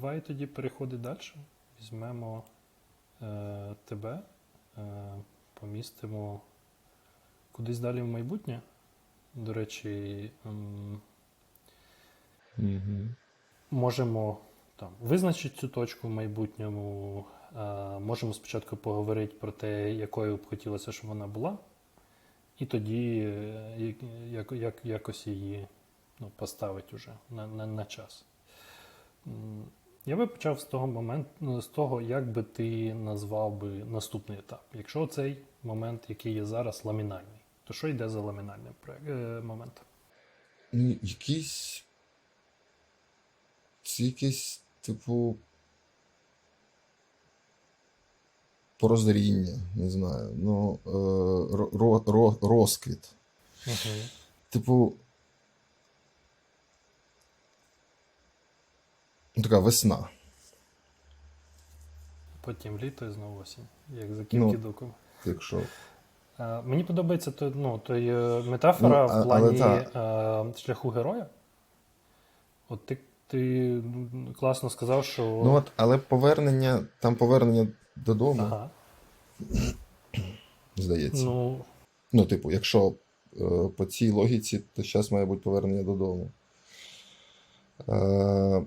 давай тоді переходити далі. Візьмемо е, тебе, е, помістимо кудись далі в майбутнє. До речі, м, Угу. можемо там, визначити цю точку в майбутньому. Е, можемо спочатку поговорити про те, якою б хотілося, щоб вона була, і тоді е, як, як, як, якось її ну, поставити вже на, на, на час. М, Я би почав з того моменту, ну, з того, як би ти назвав би наступний етап. Якщо цей момент, який є зараз, ламінальний, то що йде за ламінальним е, моментом? Ну, якийсь. Це якийсь, типу. Прозріння, не знаю. Ну, е, ро, ро- розквіт. Угу. Типу. Така весна. Потім літо і знову осінь, як за Ну, кінкідуком. Якщо. Е, Мені подобається той, ну, той е, метафора Ну, а- в плані але е, шляху героя. От ти, ти класно сказав, що. Ну от, але повернення, там повернення додому, ага. здається. Ну, Ну, типу, якщо по цій логіці, то зараз має бути повернення додому. Е,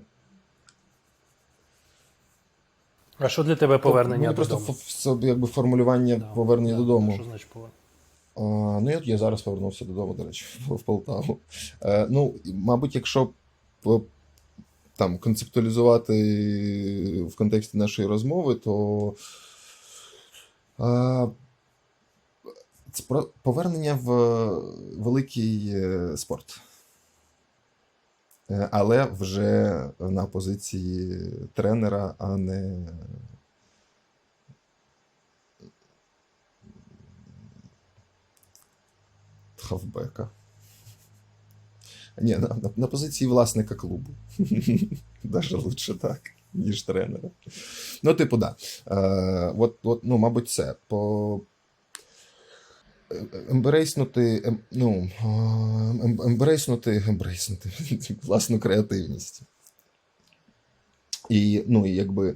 а що для тебе повернення Мені просто додому? ф- ф- якби формулювання Да, повернення да, додому. Що значить повернення? А, ну, я, я зараз повернувся додому, до речі, в, в Полтаву. Е, ну, мабуть, якщо там концептуалізувати в контексті нашої розмови, то а, це повернення в великий е, спорт. Е, Але вже на позиції тренера, а не хавбека. Ні, на, на, позиції власника клубу. Даже лучше так, ніж тренера. Ну, типу, да. Е, от, от, ну, мабуть, це. По... е, Емберейснути, ем, ну, ем- емберейснути, емберейснути власну креативність. І, ну, і якби. е,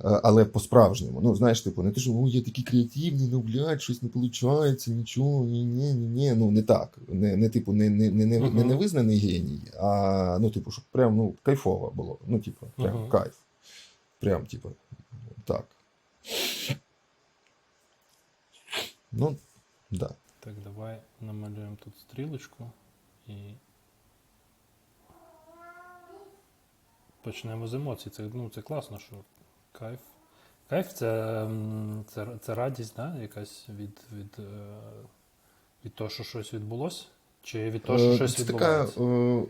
Але по-справжньому. Ну, знаєш, типу, не те, що «О, я такий креативний, ну, блядь, щось не виходить, нічого, ні, ні, ні, ні. Ну, не так. Не, не типу, не, не, не, не, не невизнаний геній, а ну, типу, щоб прям ну, кайфово було. Ну, типу, прям Мгм. кайф. Прям, типу, так. Ну, да. Так, давай намалюємо тут стрілочку і. Почнемо з емоцій. Це, ну, це класно, що кайф. Кайф це, це, це радість, да? якась від, від, е, від того, що щось відбулося? Чи від того, що Е, щось Це відбувається? е,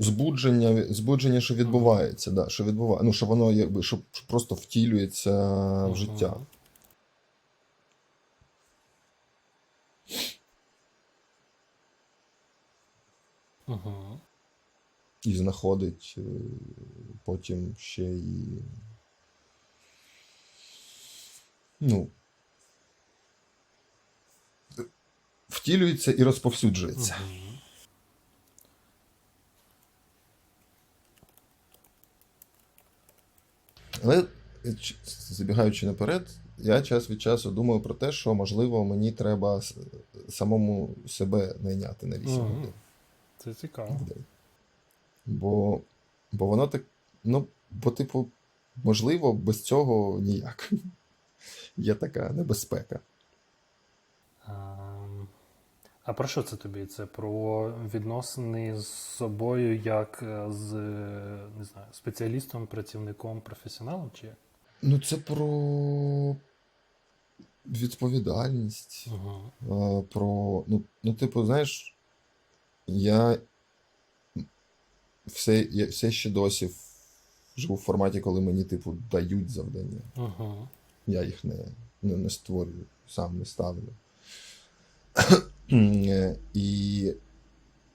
збудження, збудження, що відбувається, да, що відбуває, ну, що воно якби що, просто втілюється в життя. Угу. І знаходить е, потім ще і. Ну. Втілюється і розповсюджується. Угу. Але забігаючи наперед, я час від часу думаю про те, що можливо мені треба самому себе найняти на 8 Мгм. годин. Це цікаво. Бо, бо воно так. Ну, бо, типу, можливо, без цього ніяк. Є така небезпека. Ем, А про що це тобі? Це про відносини з собою як е, з е, не знаю, спеціалістом, працівником, професіоналом? Чи як? Ну, це про відповідальність. Угу. е, про. Ну, ну, типу, знаєш, я все, я все ще досі живу в форматі, коли мені, типу, дають завдання. Угу. Я їх не, не, не створюю, сам не ставлю. І,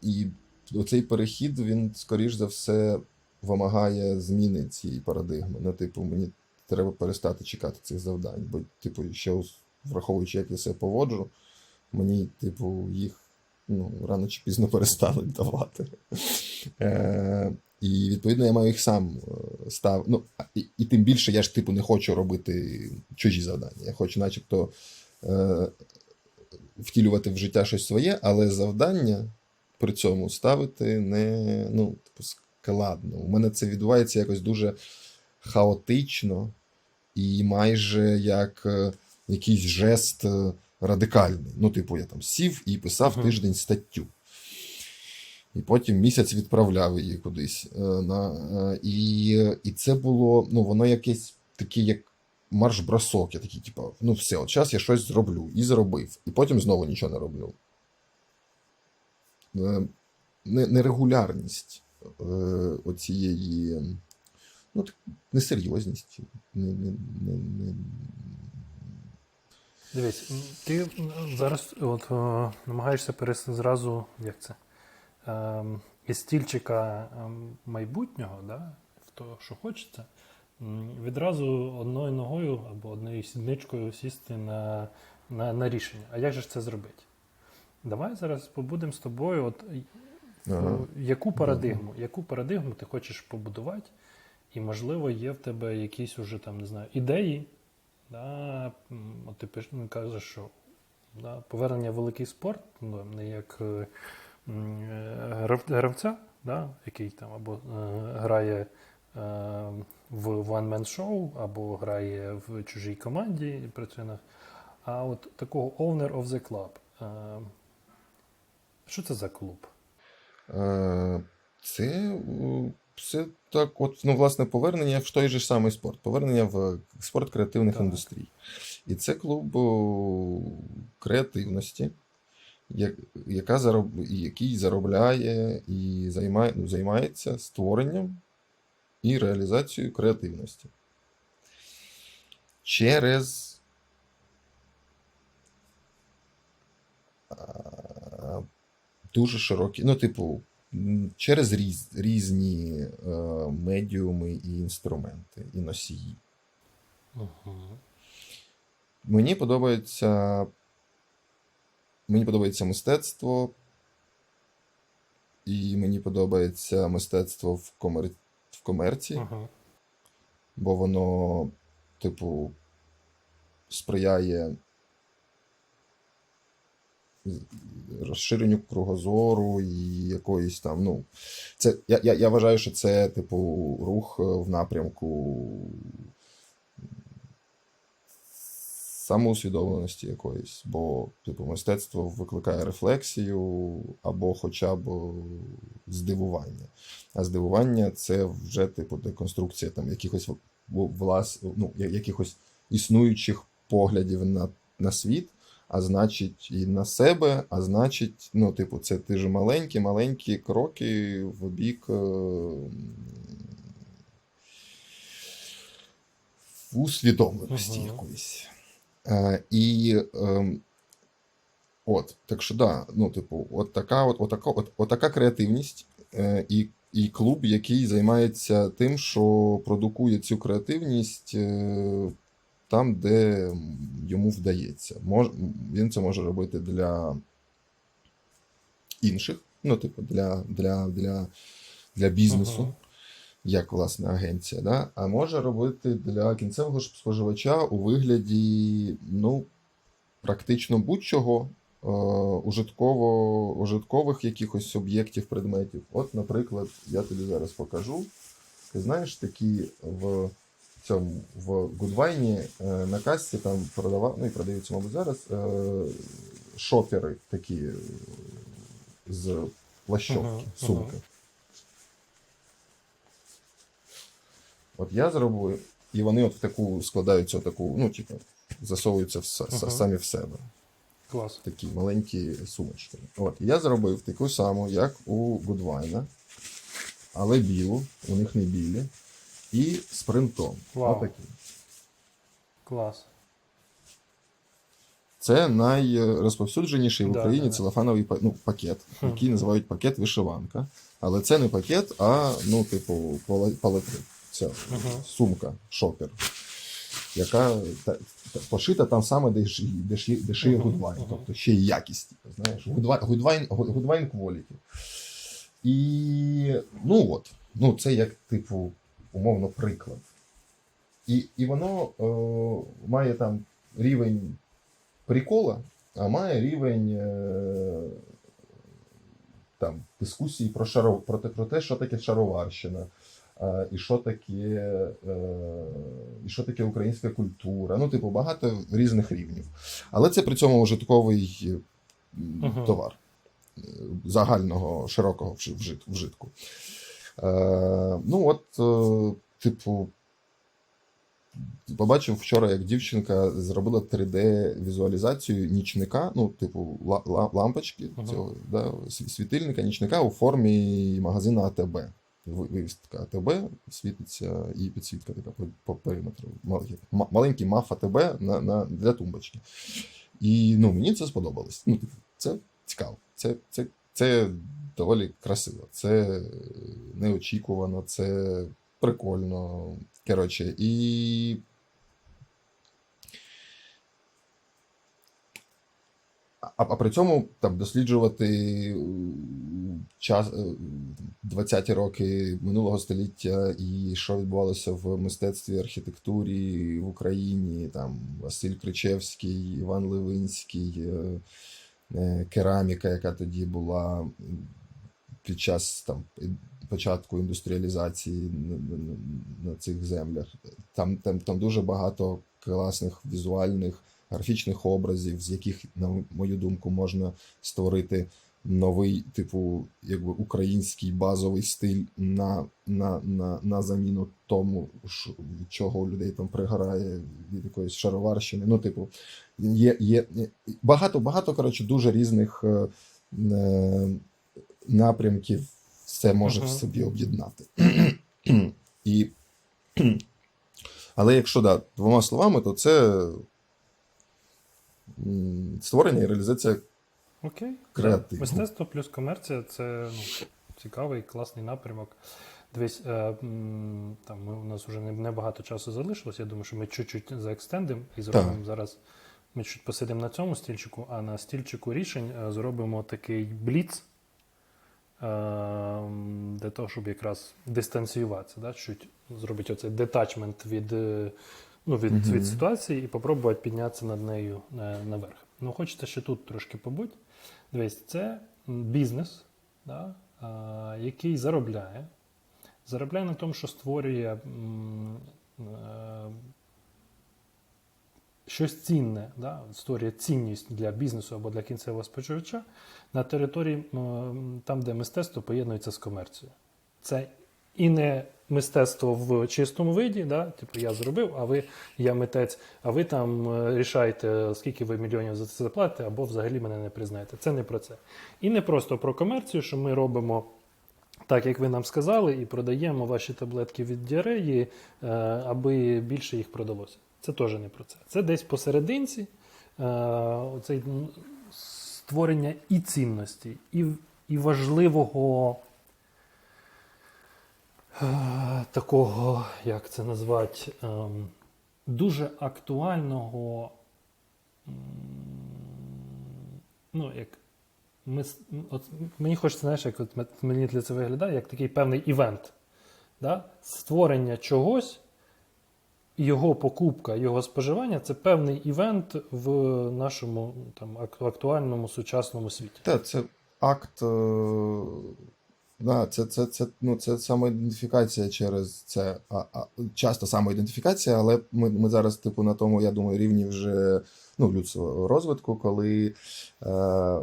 і оцей перехід, він, скоріш за все, вимагає зміни цієї парадигми. Ну, типу, мені треба перестати чекати цих завдань. Бо, типу, ще враховуючи, як я себе поводжу, мені, типу, їх ну, рано чи пізно перестануть давати. Е, І відповідно я маю їх сам е, став. Ну, і, і тим більше я ж типу не хочу робити чужі завдання. Я хочу, начебто, е, втілювати в життя щось своє, але завдання при цьому ставити не ну, типу, складно. У мене це відбувається якось дуже хаотично і майже як е, якийсь жест е, радикальний. Ну, типу, я там сів і писав Мгм. тиждень статтю. І потім місяць відправляв її кудись. Е, на, е, і, і це було, ну, воно якесь таке, як марш-бросок. Я такий, типу, ну все, от зараз я щось зроблю. І зробив. І потім знову нічого не роблю. Е, Нерегулярність е, оцієї ну, так, несерйозність. Не, не, не, не... Дивись, ти зараз от, е, намагаєшся перейти зразу, як це? Ем, із стільчика ем, майбутнього, да, в то, що хочеться, відразу одною ногою або однією сідничкою сісти на, на, на рішення. А як же ж це зробити? Давай зараз побудемо з тобою. От, Ага. ну, яку парадигму, яку парадигму ти хочеш побудувати, і, можливо, є в тебе якісь уже там, не знаю, ідеї. Да? От ти ну, кажеш, що да, повернення в великий спорт, ну, не як е, е, грав- гравця, да, який там або е, грає в one-man show, або грає в чужій команді працює на. А от такого owner of the club. Що це за клуб? Це все так, от, ну, власне, повернення в той же самий спорт, повернення в спорт креативних Так. індустрій. І це клуб креативності, яка зароб... який заробляє і займає... ну, займається створенням і реалізацією креативності. Через дуже широкі, ну, типу, через різ, різні е, медіуми і інструменти, і носії. Угу. Мені подобається. Мені подобається мистецтво, і мені подобається мистецтво в, комер... в комерції, Угу. бо воно, типу, сприяє розширенню кругозору і якоїсь там, ну. Це, я, я, я вважаю, що це, типу, рух е, в напрямку самоусвідомленості якоїсь, бо, типу, мистецтво викликає рефлексію або хоча б здивування. А здивування це вже, типу, деконструкція там якихось влас, ну, якихось існуючих поглядів на, на світ, а значить, і на себе, а значить, ну, типу, це ти ж маленькі, маленькі кроки в бік. е, в усвідомленості Мгм. якоїсь. Е, і ем, от, так що да, ну, типу, от така, от, от, така, от, от така креативність е, і, і клуб, який займається тим, що продукує цю креативність е, там, де йому вдається. Мож, він це може робити для інших, ну, типу, для, для, для, для бізнесу Мгм. як власне агенція, да? а може робити для кінцевого споживача у вигляді ну, практично будь-чого е, ужитково, ужиткових якихось об'єктів, предметів. От, наприклад, я тобі зараз покажу. Ти знаєш, такі в цьому в Гудвайні е, на касці там продавав, ну і продаються, мабуть, зараз е, шопери такі е, з плащовки, Ага, ага. сумки. От я зробив, і вони от в таку складаються таку, ну, типу, засовуються в, с- с- Ага. самі в себе. Клас. Такі маленькі сумочки. От, я зробив таку саму, як у Гудвайна, але білу, у них не білі, і з принтом. Вау. Отакі. Клас. Це найрозповсюдженіший в Україні да, да. целофановий ну, пакет, Хм. який називають пакет вишиванка. Але це не пакет, а ну, типу, палетрик. Ця Ага. сумка, шопер, яка та, та- пошита там саме, де, ж, де, ж, де шиє Ага, Гудвайн. ага. Тобто ще й якість. Знаєш, Гудвайн, Гудвайн, quality. І ну от. ну, це як, типу, умовно, приклад. І, і воно е, має там рівень прикола, а має рівень е, там, дискусії про, шаров, про, те, про те, що таке шароварщина, е, і що таке, е, і що таке українська культура. Ну, типу, багато різних рівнів. Але це при цьому ужитковий е, м, товар е, загального широкого вжи- вжит- вжитку. Е, ну, от, е, типу, побачив вчора, як дівчинка зробила 3D-візуалізацію нічника, ну, типу, ла- ла- лампочки Ага. цього да, світильника, нічника у формі магазину АТБ. Вивістка АТБ світиться і підсвітка така по, по периметру. Маленький, ма- маленький маф АТБ на, на, для тумбочки. І ну, мені це сподобалось. Ну, типу, це цікаво. Це, це, це доволі красиво. Це неочікувано, це прикольно. Коротше, і. А, а при цьому там досліджувати е, час е, 20-ті роки минулого століття і що відбувалося в мистецтві, архітектурі в Україні, там Василь Кричевський, Іван Левинський, е, е, кераміка, яка тоді була під час там початку індустріалізації на цих землях. Там, там, там дуже багато класних візуальних графічних образів, з яких, на мою думку, можна створити новий, типу, якби український базовий стиль на, на, на, на заміну тому, що- від чого у людей там пригорає від якоїсь шароварщини. Ну, типу, є, є багато, багато, коротше, дуже різних е, е, напрямків все може в собі об'єднати. І, але якщо да, двома словами, то це створення і реалізація Окей. Креатив. Мистецтво плюс комерція це ну, цікавий, класний напрямок. Дивись, е, там ми, у нас вже не, не багато часу залишилось. Я думаю, що ми чуть-чуть заекстендимо і зробимо зараз. Ми чуть посидимо на цьому стільчику, а на стільчику рішень е, зробимо такий бліц е, для того, щоб якраз дистанціюватися, да? чуть зробити оцей детачмент від, е, ну, від, Мгм. від ситуації і попробувати піднятися над нею е, наверх. Ну, хочете ще тут трошки побудь. Дивись, це бізнес, да, який заробляє. Заробляє на тому, що створює е, щось цінне, да, створює цінність для бізнесу або для кінцевого споживача на території, там, де мистецтво поєднується з комерцією. Це і не мистецтво в чистому виді, да? типу я зробив, а ви, я митець, а ви там е, рішаєте, скільки ви мільйонів за це заплатите, або взагалі мене не признаєте. Це не про це. І не просто про комерцію, що ми робимо. Так, як ви нам сказали, і продаємо ваші таблетки від діареї, е, аби більше їх продалося. Це теж не про це. Це десь посерединці е, оцей створення і цінності, і, і важливого такого, як це назвати, ем, дуже актуального. Ну, як ми, от мені хочеться, знаєш, як от мені для це виглядає, як такий певний івент. Да? Створення чогось, його покупка, його споживання це певний івент в нашому там, актуальному сучасному світі. Та, це акт. Да, це, це, це, ну, це самоідентифікація через це. А, а, часто самоідентифікація, але ми, ми зараз, типу, на тому, я думаю, рівні вже ну, людського розвитку, коли е,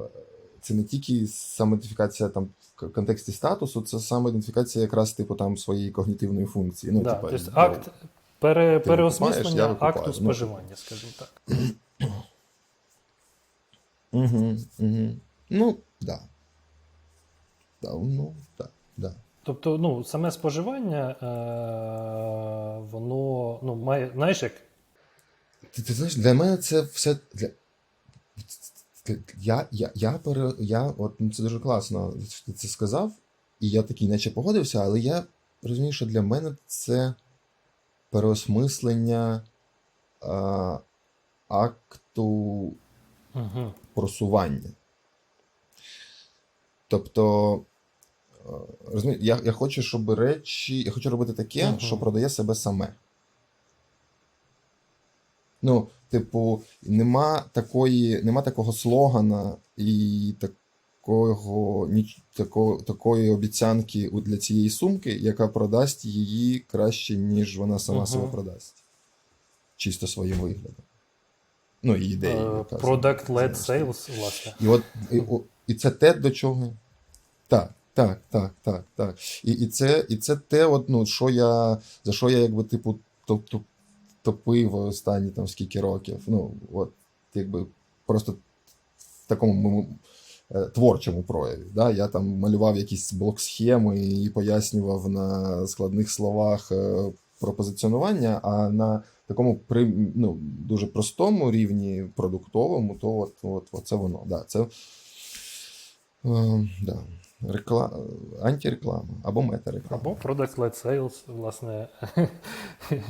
це не тільки самоідентифікація там в контексті статусу, це самоідентифікація якраз типу там своєї когнітивної функції. Ну, да, типа, тобто акт пере, переосмислення викупаю. акту Ну, споживання, скажімо так. Угу, угу. Ну, да. Да, ну, да, да. Тобто, ну, саме споживання, е, воно ну, має, знаєш, як Ти, ти знаєш, для мене це все. Для... Я, я, я, пере... я, от ну, це дуже класно, що ти це сказав, і я такий, наче погодився, але я розумію, що для мене це переосмислення а, акту угу. просування. Тобто, розумію, я, я хочу, щоб речі. Я хочу робити таке, Мгм. що продає себе саме. Ну, типу, нема такої, нема такого слогана і такого, ніч, тако, такої обіцянки для цієї сумки, яка продасть її краще, ніж вона сама Мгм. себе продасть. Чисто своїм виглядом. Ну, і ідеєю. Е, Product led знову ж таки. sales, власне. І от і, і це те, до чого. Так, так, так, так, так. І, і, це, і це те, от, ну, що я, за що я, якби, типу, топ, топ, топив останні там скільки років. Ну, от, якби, просто в такому е, творчому прояві. Да? Я там малював якісь блок-схеми і пояснював на складних словах е, про позиціонування, а на такому ну, дуже простому рівні продуктовому, то от, от, от це воно. Да, це, е, да. Рекла... Антиреклама або метареклама. Або product led sales, власне,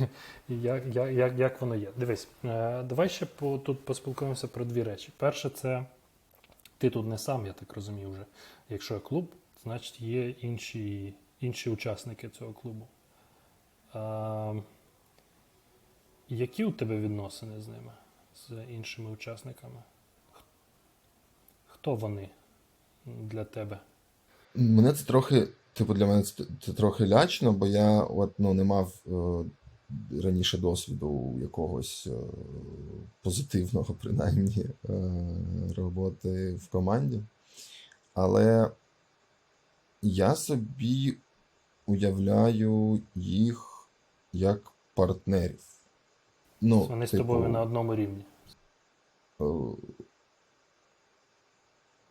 як, як, як, воно є. Дивись, е, давай ще по, тут поспілкуємося про дві речі. Перше, це ти тут не сам, я так розумію вже. Якщо є клуб, значить є інші, інші учасники цього клубу. А, які у тебе відносини з ними, з іншими учасниками? Хто вони для тебе? Мене це трохи, типу, для мене це, це трохи лячно, бо я от, ну, не мав е, раніше досвіду якогось е, позитивного, принаймні, е, роботи в команді. Але я собі уявляю їх як партнерів. Ну, Вони з типу, тобою на одному рівні. Е,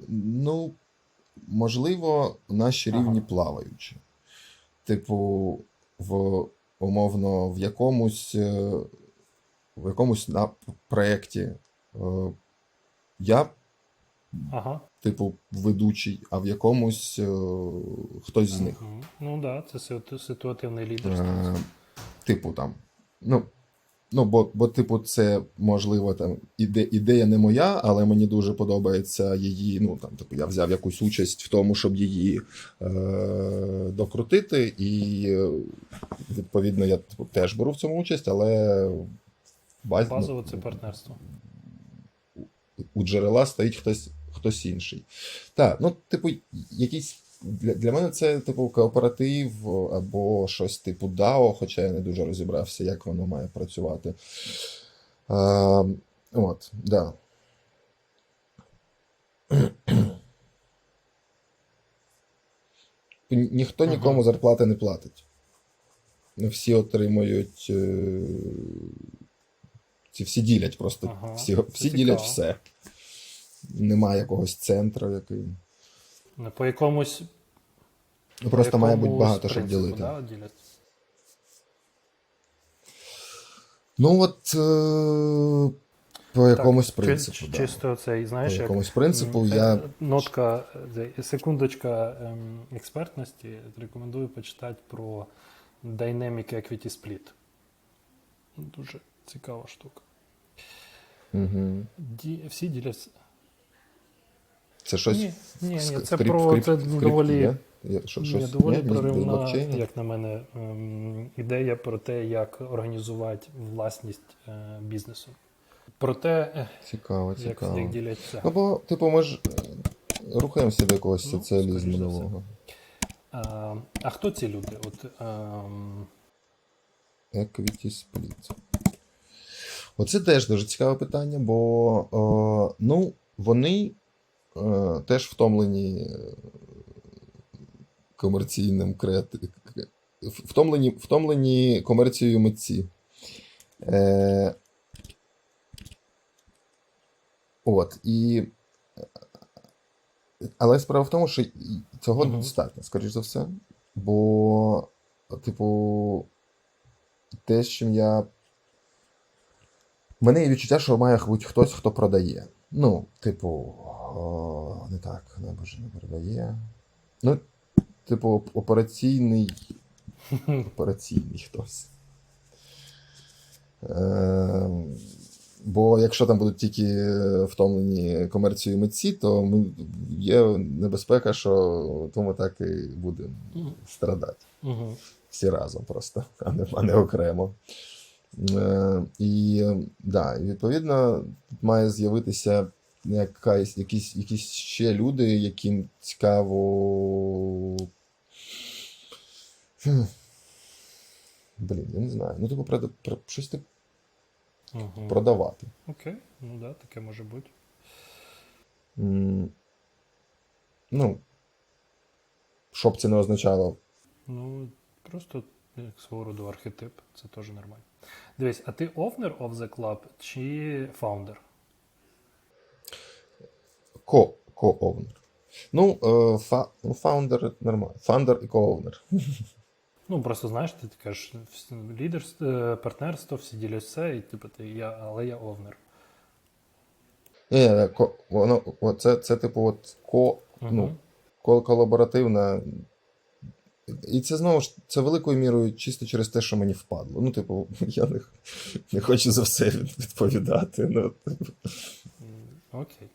Ну, можливо, наші Ага. рівні плаваючі. Типу, в умовно, в якомусь, е, в якомусь на проєкті е, я, Ага. типу, ведучий, а в якомусь е, хтось з них. Ну так, да, це ситу- ситуативне лідерство. Типу там. Ну, ну бо, бо, типу, це можливо там іде, ідея не моя, але мені дуже подобається її. Ну там, типу, я взяв якусь участь в тому, щоб її е, докрутити, і відповідно я типу, теж беру в цьому участь, але баз, ну, Базово це партнерство. у джерела стоїть хтось, хтось інший. Так, ну, типу, якийсь. Для, для мене це, типу, кооператив або щось типу DAO, хоча я не дуже розібрався, як воно має працювати. А, от, да. Ніхто нікому зарплати не платить. Всі отримують. е, Ці всі ділять просто. Ага, всі всі ділять все. Немає якогось центру, який. Ну, По якомусь. Ну, просто по має бути багато, щоб принципу, ділити. Да, ділять? Ну, от е, по якомусь Так, принципу. чи- да. Чисто цей, знаєш, По як якомусь принципу м, я. е, нотка, е, секундочка ем, експертності. Рекомендую почитати про Dynamic Equity Split. Дуже цікава штука. Угу. Ді, всі діляться. Це щось. Ні, ні, ні, це скрип- про скрип- це скрипті, доволі. є? Є що- Ні, щось- доволі ні? Ні, проривна, як на мене, ем, ідея про те, як організувати власність е, бізнесу. Про те, е, Цікаво, як, цікаво. як діляться. Ну, типу, ми ж е, рухаємося до якогось Ну, соціалізму нового. А, а хто ці люди? От, ем, Equity Split. Оце теж дуже цікаве питання, бо е, ну, вони теж втомлені е, комерційним креати... к- втомлені, втомлені комерцією митці. Е, от, і... Але справа в тому, що цього Мгм. недостатньо, скоріш за все. Бо, типу, те, з чим я. У мене є відчуття, що має бути хтось, хто продає. Ну, типу, о, не так, не боже, не продає. Ну, типу, операційний. Операційний хтось. Ем, Бо якщо там будуть тільки е, втомлені комерцією митці, то ми, є небезпека, що тому так і будемо страдати. Угу. Всі разом просто, а не, а не окремо. Е, і е, да, відповідно тут має з'явитися якась, якісь, якісь ще люди, яким цікаво. Блін, я не знаю. Ну, типу, прода- про, щось типу Угу. продавати. Окей, ну да, таке може бути. М, Ну, щоб це не означало. Ну, просто як свого роду архетип, це теж нормально. Дивись, а ти owner of the club чи founder? Ко, ко-овнер. Ну, е, фа, ну, фаундер нормально. Фаундер і ко-овнер. Ну, просто знаєш, ти кажеш, лідерство, партнерство, всі ділять все, і типу ти я, але я овнер. Ні, ні, ко, воно, це, це типу от ко, ну, колаборативна. І це знову ж це великою мірою чисто через те, що мені впадло. Ну, типу, я не, не хочу за все відповідати. Ну, типу. Окей.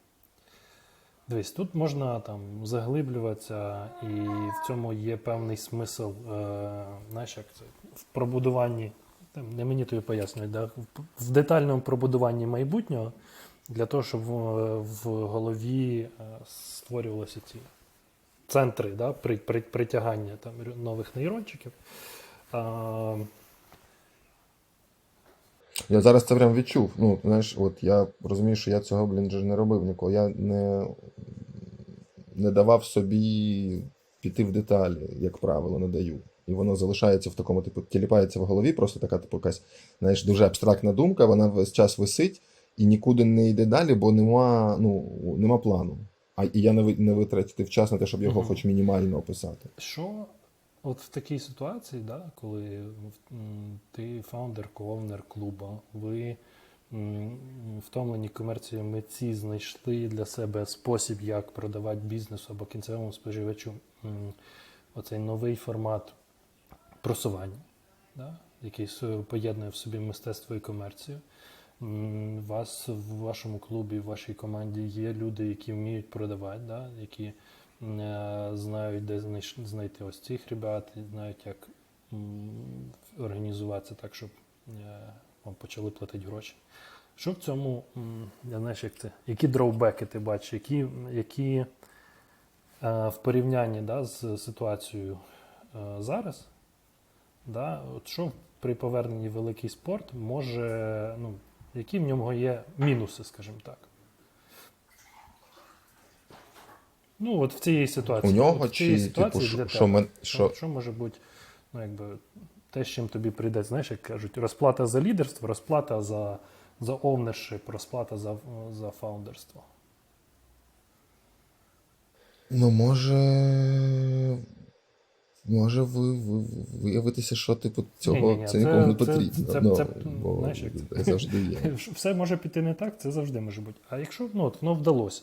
Дивись, тут можна там заглиблюватися, і в цьому є певний смисл, е, знаєш, як це, в пробудуванні, там, не мені тобі пояснюють, да? в, детальному пробудуванні майбутнього, для того, щоб в, в голові е, створювалися ці центри да? при, при, притягання там, нових нейрончиків. А, Я зараз це прям відчув. Ну, знаєш, от я розумію, що я цього, блін, же не робив ніколи. Я не, не давав собі піти в деталі, як правило, не даю. І воно залишається в такому, типу, тіліпається в голові, просто така, типу, якась, знаєш, дуже абстрактна думка, вона весь час висить і нікуди не йде далі, бо нема, ну, нема плану. А і я не, не витратив час на те, щоб його Мгм. хоч мінімально описати. Що от в такій ситуації, да, коли ти фаундер, коовнер клуба, ви втомлені комерцією митці знайшли для себе спосіб, як продавати бізнесу або кінцевому споживачу оцей новий формат просування, да, який поєднує в собі мистецтво і комерцію. У вас в вашому клубі, в вашій команді є люди, які вміють продавати, да, які знають, де знайти ось цих ребят, знають, як організуватися так, щоб е, вам почали платити гроші. Що в цьому, я знаєш, як це, які дроубеки ти бачиш, які, які е, в порівнянні да, з ситуацією е, зараз, да, от що при поверненні великий спорт може, ну, які в ньому є мінуси, скажімо так. Ну, от в цій ситуації. У нього от в цій чи, ситуації типу, для що, тебе. Що, що, може бути, ну, якби, те, з чим тобі прийде, знаєш, як кажуть, розплата за лідерство, розплата за, за ownership, розплата за, за фаундерство. Ну, може. Може ви, ви, виявитися, що типу цього Ні-ні-ні, це це- нікому не це- потрібно. це- ну, це, бо знаєш, як це? завжди є. Все може піти не так, це завжди може бути. А якщо ну, от воно вдалося,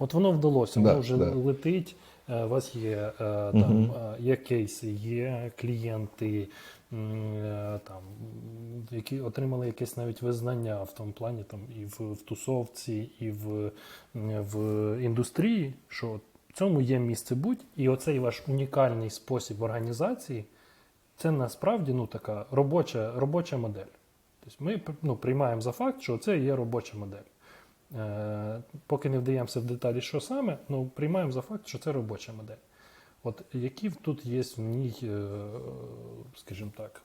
от воно вдалося, Да, воно вже да. летить, е, у вас є, е, там, е, є кейси, є клієнти, там, які отримали якесь навіть визнання в тому плані, там, і в, в тусовці, і в, в індустрії, що в цьому є місце будь, і оцей ваш унікальний спосіб організації. Це насправді ну, така робоча, робоча модель. Тобто ми ну, приймаємо за факт, що це є робоча модель. Е, поки не вдаємося в деталі, що саме, ну, приймаємо за факт, що це робоча модель. От які тут є в ній, е, скажімо так,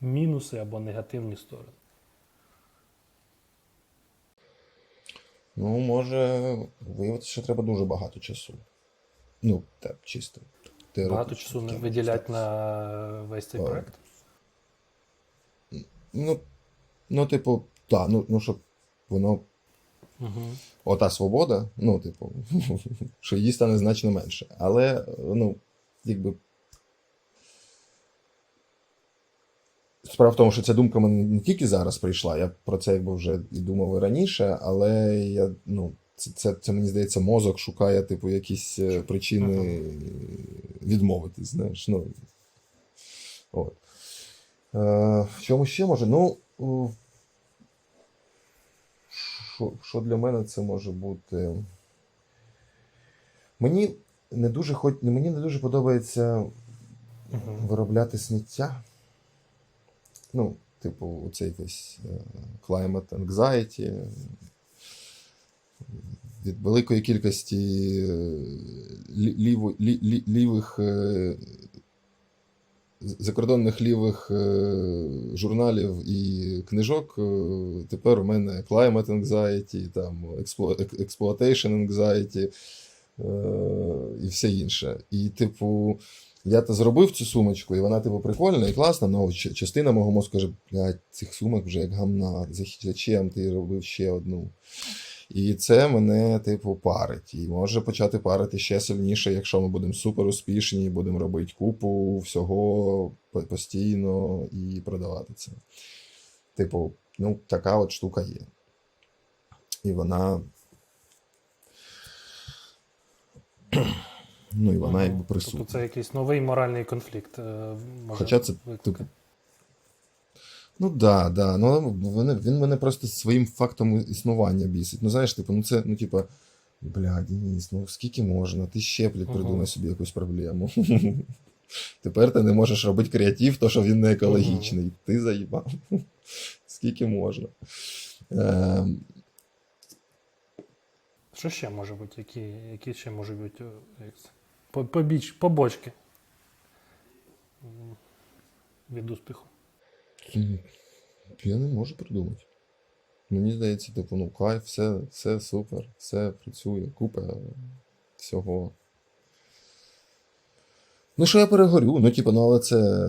мінуси або негативні сторони? Ну, може виявитися, що треба дуже багато часу. Ну, так, чисто. Багато часу не Так, виділяти на весь цей проект. Ну, ну, типу, так, ну, ну, щоб воно. Угу. Ота свобода, ну, типу, що її стане значно менше. Але, ну, якби. Справа в тому, що ця думка мені не тільки зараз прийшла, я про це якби вже і думав і раніше, але я, ну, це, це, це мені здається, мозок шукає, типу, якісь е, причини відмовитись, знаєш. Ну, от. Е, в чому ще може? Ну, що, що для мене це може бути? Мені не дуже хоч, мені не дуже подобається Мгм. виробляти сміття. Ну, типу, цей весь е, climate anxiety. Від великої кількості е, лі- ліво- лі- лі- лівих е, закордонних лівих е, журналів і книжок. е, Тепер у мене climate anxiety, там exploitation anxiety е, і все інше. І, типу, я то зробив цю сумочку, і вона, типу, прикольна і класна, але частина мого мозку каже, блядь, цих сумок вже як гамна, зах- зачем ти робив ще одну? І це мене, типу, парить. І може почати парити ще сильніше, якщо ми будемо супер успішні, будемо робити купу всього по- постійно і продавати це. Типу, ну, така от штука є. І вона. Ну, і вона якби присутня. Тобто це якийсь новий моральний конфлікт. е, може Хоча це, типу, Ну да, да. Ну вони, він мене просто своїм фактом існування бісить. Ну знаєш, типу, ну це, ну типа, бля, Денис, ну скільки можна? Ти ще, блядь, придумай собі якусь проблему. Тепер ти не можеш робити креатив, то що він не екологічний. Ти заїбав. Скільки можна. Ем, Що ще може бути? Які, які ще можуть бути е, побіч, побочки від успіху? Я не можу придумати. Мені здається, типу, ну кайф, все, все супер, все працює, купа всього. Ну, що я перегорю, ну, типу, ну, але це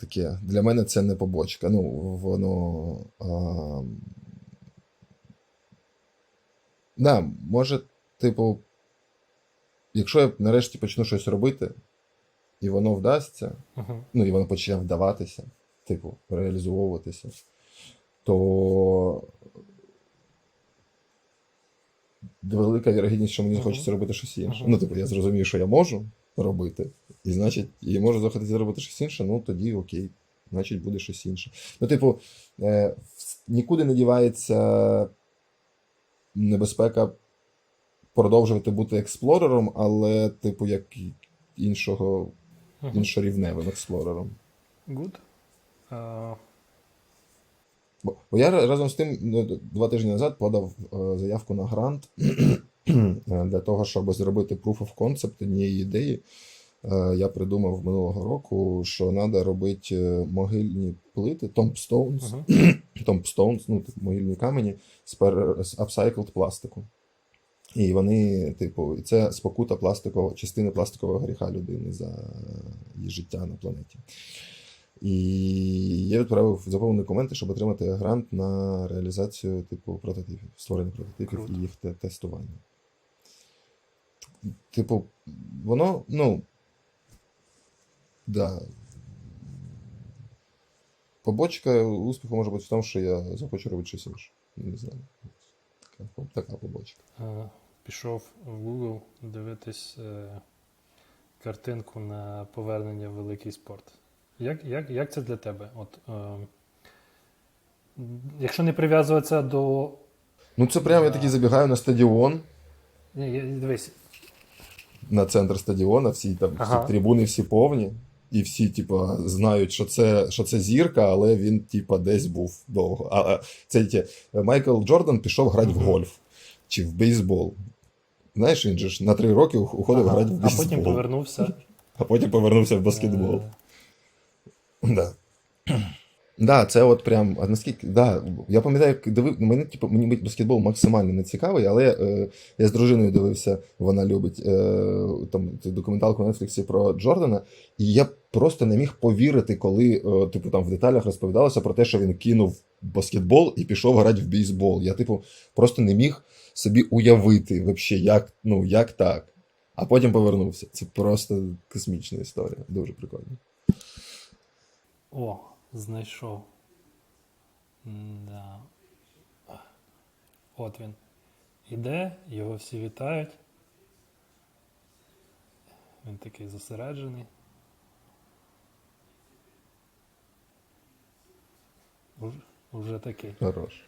таке, для мене це не побочка. Ну, воно. А... Да, може, типу, якщо я нарешті почну щось робити, і воно вдасться, Угу. ну і воно почне вдаватися, типу, реалізовуватися, то велика вірогідність, що мені захочеться робити щось інше. Ну, типу, я зрозумію, що я можу робити, і значить, і можу захотіти робити щось інше, ну тоді окей, значить буде щось інше. Ну, типу, е, нікуди не дівається небезпека продовжувати бути експлорером, але, типу, як іншого іншорівневим експлорером. Good. Е, Бо, я разом з тим ну, два тижні назад подав е, заявку на грант е, для того, щоб зробити proof of concept однієї ідеї. Я придумав минулого року, що треба робити могильні плити, tombstones, Мгм. tombstones, ну, типу, могильні камені з, upcycled пластику. І вони, типу, і це спокута пластикового, частини пластикового гріха людини за її життя на планеті. І я відправив заповнені документи, щоб отримати грант на реалізацію типу прототипів, створення прототипів Круто. і їх те- тестування. Типу, воно, ну. Да. Побочка успіху може бути в тому, що я захочу робити щось інше. Не знаю. Така, така побочка. е, пішов в Google дивитись е, картинку на повернення в великий спорт. Як, як, як це для тебе? От, е, якщо не прив'язуватися до. Ну, це прямо я такий забігаю на стадіон, Ні, я- дивись, на центр стадіона, всі там Ага. всі трибуни всі повні, і всі, типа, знають, що це, що це зірка, але він, типа, десь був довго. А, а це ті, Майкл Джордан пішов грати в гольф чи в бейсбол. Знаєш, він же ж на три роки ух- уходив ага, грати в а бейсбол, потім повернувся. а потім повернувся в баскетбол. Е, Да. Да, це от прям, а наскільки, да, я пам'ятаю, дивив, мене, типу, мені баскетбол максимально не цікавий, але е, я з дружиною дивився, вона любить е, там документалку на Нетфліксі про Джордана, і я просто не міг повірити, коли, е, типу, там в деталях розповідалося про те, що він кинув баскетбол і пішов грати в бейсбол. Я, типу, просто не міг собі уявити, вообще, як, ну, як так. А потім повернувся. Це просто космічна історія. Дуже прикольно. О, знайшов. Да. От він. Іде, його всі вітають. Він такий зосереджений. Уж- Уже такий. Хорош.